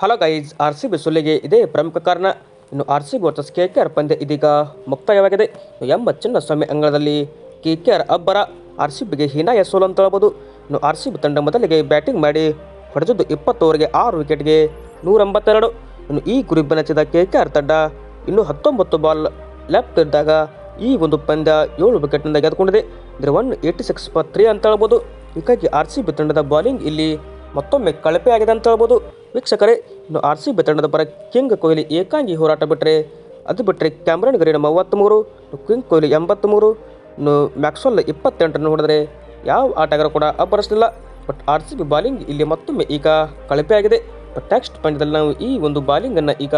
Hello guys, R C B ಸೊಲ್ಲಿಗೆ ಇದೇ ಪ್ರಮುಖ ಕಾರಣ. ಇನ್ನು R C B versus K K R ಪಂದ್ಯ ಇದೀಗ ಮುಕ್ತಾಯವಾಗಿದೆ. ಎಂಬ ಚಿನ್ನಸ್ವಾಮಿ ಅಂಗಳದಲ್ಲಿ ಕೆ ಕೆ ಆರ್ ಅಬ್ಬರ ಆರ್ ಸಿ ಬಿಗೆ ಹೀನಾಯ ಸೋಲು ಅಂತ ಹೇಳ್ಬೋದು ಇನ್ನು ಆರ್ ಸಿ ಬಿ ತಂಡ ಮೊದಲಿಗೆ ಬ್ಯಾಟಿಂಗ್ ಮಾಡಿ ಹೊಡೆದಿದ್ದು ಇಪ್ಪತ್ತು ಆರು ವಿಕೆಟ್ಗೆ ನೂರ ಎಂಬತ್ತೆರಡು ಇನ್ನು ಈ ಗುರಿ ಬೆನ್ನಚ್ಚಿದ ಕೆ ಕೆ ಆರ್ ತಂಡ ಇನ್ನು ಹತ್ತೊಂಬತ್ತು ಬಾಲ್ ಲೆಫ್ಟ್ ಇದ್ದಾಗ ಈ ಒಂದು ಪಂದ್ಯ ಏಳು ವಿಕೆಟ್ನಿಂದ ಗೆದ್ದುಕೊಂಡಿದೆ. ಅಂದರೆ ಒನ್ ಏಯ್ಟಿ ಸಿಕ್ಸ್ ತ್ರೀ ಅಂತ ಹೇಳ್ಬೋದು. ಹೀಗಾಗಿ ಆರ್ ಸಿ ಬಿ ತಂಡದ ಬಾಲಿಂಗ್ ಇಲ್ಲಿ ಮತ್ತೊಮ್ಮೆ ಕಳಪೆ ಆಗಿದೆ ಅಂತ ಹೇಳ್ಬೋದು. ವೀಕ್ಷಕರೇ, ಇನ್ನು ಆರ್ ಸಿ ಬಿ ತಂಡದ ಪರ ಕಿಂಗ್ ಕೊಹ್ಲಿ ಏಕಾಂಗಿ ಹೋರಾಟ ಬಿಟ್ಟರೆ ಅದು ಬಿಟ್ಟರೆ ಕ್ಯಾಮ್ರನ್ ಗರೀನ ಮೂವತ್ತ್ಮೂರು ಕಿಂಗ್ ಕೊಹ್ಲಿ ಎಂಬತ್ತ್ಮೂರು, ಇನ್ನು ಮ್ಯಾಕ್ಸ್ವೆಲ್ ಇಪ್ಪತ್ತೆಂಟನ್ನು ಹೊಡೆದರೆ ಯಾವ ಆಟಗಾರ ಕೂಡ ಅಬ್ಬರಿಸಲಿಲ್ಲ. But R C B bowling ಇಲ್ಲಿ ಮತ್ತೊಮ್ಮೆ ಈಗ ಕಳಪೆಯಾಗಿದೆ ಬಟ್ ನೆಕ್ಸ್ಟ್ ಪಂದ್ಯದಲ್ಲಿ ನಾವು ಈ ಒಂದು ಬಾಲಿಂಗನ್ನು ಈಗ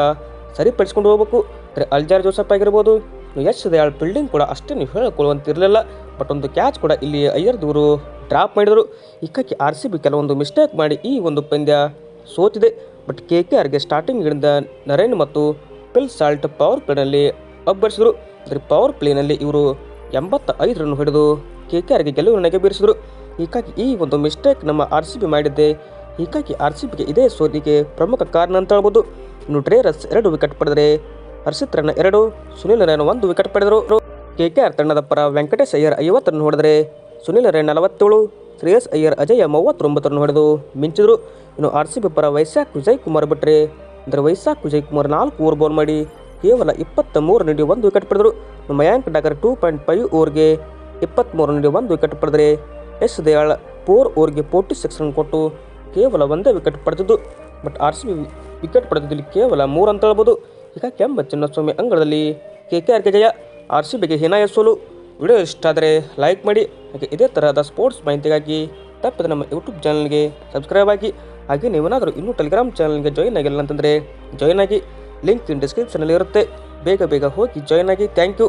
ಸರಿಪಡಿಸ್ಕೊಂಡು ಹೋಗಬೇಕು. ಅಂದರೆ ಅಲ್ಜಾರ್ ಜೋಸಫ್ ಆಗಿರ್ಬೋದು ಯಶ್ ದಯಾಳ್ ಫೀಲ್ಡಿಂಗ್ ಕೂಡ ಅಷ್ಟೇ ನೀವು ಹೇಳಿಕೊಳ್ಳುವಂತಿರಲಿಲ್ಲ. ಬಟ್ ಒಂದು ಕ್ಯಾಚ್ ಕೂಡ ಇಲ್ಲಿ ಅಯ್ಯರ್ ದೂರು ಡ್ರಾಪ್ ಮಾಡಿದರು. ಈಕಕ್ಕೆ ಆರ್ ಸಿ ಬಿ ಕೆಲವೊಂದು ಮಿಸ್ಟೇಕ್ ಮಾಡಿ ಈ ಒಂದು ಪಂದ್ಯ ಸೋತಿದೆ. ಬಟ್ ಕೆ ಕೆ ಆರ್ಗೆ ಸ್ಟಾರ್ಟಿಂಗ್ನಿಂದ ನರೇನ್ ಮತ್ತು ಪಿಲ್ ಸಾಲ್ಟ್ ಪವರ್ ಪ್ಲೇನಲ್ಲಿ ಅಬ್ಬರಿಸಿದರು. ಅಂದರೆ ಪವರ್ ಪ್ಲೇನಲ್ಲಿ ಇವರು ಎಂಬತ್ತ ಐದು ರನ್ ಹಿಡಿದು ಕೆ ಕೆ ಆರ್ಗೆ ಗೆಲುವಿನ ಬೀರಿಸಿದರು. ಹೀಗಾಗಿ ಈ ಒಂದು ಮಿಸ್ಟೇಕ್ ನಮ್ಮ ಆರ್ ಸಿ ಬಿ ಮಾಡಿದ್ದೆ. ಹೀಗಾಗಿ ಆರ್ ಸಿ ಬಿಗೆ ಇದೇ ಸೋಲಿಗೆ ಪ್ರಮುಖ ಕಾರಣ ಅಂತ ಹೇಳ್ಬೋದು. ಇನ್ನು ಡ್ರೇರಸ್ ಎರಡು ವಿಕೆಟ್ ಪಡೆದರೆ ಹರ್ಷಿತ್ ರನ್ ಎರಡು, ಸುನಿಲ್ ರೈನ್ ಒಂದು ವಿಕೆಟ್ ಪಡೆದರು. ಕೆ ಕೆ ಆರ್ ತಂಡದ ಪರ ವೆಂಕಟೇಶ್ ಅಯ್ಯರ್ ಐವತ್ತು ರನ್ ಹೊಡೆದರೆ ಸುನಿಲ್ ರೈನ್ ನಲವತ್ತೇಳು. ಶ್ರೇಯಸ್ ಅಯ್ಯರ್, ಅಜಯ ಮೂವತ್ತೊಂಬತ್ತು ರನ್ ಹೊಡೆದು ಮಿಂಚಿದರು. ಇನ್ನು ಆರ್ ಸಿ ಬಿ ಪರ ವೈಶಾಖ್ ವಿಜಯ್ ಕುಮಾರ್ ಬಿಟ್ರೆ, ಅಂದರೆ ವೈಶಾಖ್ ವಿಜಯ್ ಕುಮಾರ್ ನಾಲ್ಕು ಓವರ್ ಬೌಲ್ ಮಾಡಿ ಕೇವಲ ಇಪ್ಪತ್ತ ಮೂರು ನೀಡಿ ಒಂದು ವಿಕೆಟ್ ಪಡೆದರು. Mayank Dagar two point five ಓವರ್ಗೆ ಇಪ್ಪತ್ತ್ಮೂರು ನಡಿ ಒಂದು ವಿಕೆಟ್ ಪಡೆದರೆ ಎಸ್ ದಯಾಳ್ ಫೋರ್ ಓವರ್ಗೆ ಫೋರ್ಟಿ ಸಿಕ್ಸ್ ರನ್ ಕೊಟ್ಟು ಕೇವಲ ಒಂದೇ ವಿಕೆಟ್ ಪಡೆದಿದ್ದು. But R C B wicket ಪಡೆದಿದ್ದಲ್ಲಿ ಕೇವಲ ಮೂರು ಅಂತ ಹೇಳ್ಬೋದು. ಈಗ ಕೆಂಬ ಚಿನ್ನಸ್ವಾಮಿ ಅಂಗಳದಲ್ಲಿ ಕೆ ಕೆ ಆರ್ ಕೆ ಜಯ. ಆರ್ ಸಿ ಬಿಗೆ ಹೀನಾಯ ಸೋಲು. ವಿಡಿಯೋ ಇಷ್ಟ ಆದರೆ ಲೈಕ್ ಮಾಡಿ. ಹಾಗೆ ಇದೇ ತರಹದ ಸ್ಪೋರ್ಟ್ಸ್ ಮಾಹಿತಿಗಾಗಿ ತಪ್ಪದೆ ನಮ್ಮ ಯೂಟ್ಯೂಬ್ ಚಾನಲ್ಗೆ ಸಬ್ಸ್ಕ್ರೈಬ್ ಆಗಿ, ಹಾಗೆ ನೀವೇನಾದರೂ ಇನ್ನೂ ಟೆಲಿಗ್ರಾಮ್ ಚಾನಲ್ಗೆ ಜಾಯಿನ್ ಆಗಿಲ್ಲ ಅಂತಂದರೆ ಜಾಯಿನ್ ಆಗಿ ಲಿಂಕ್ ಡಿಸ್ಕ್ರಿಪ್ಷನಲ್ಲಿ ಇರುತ್ತೆ. ಬೇಗ ಬೇಗ ಹೋಗಿ ಜಾಯಿನ್ ಆಗಿ. Thank you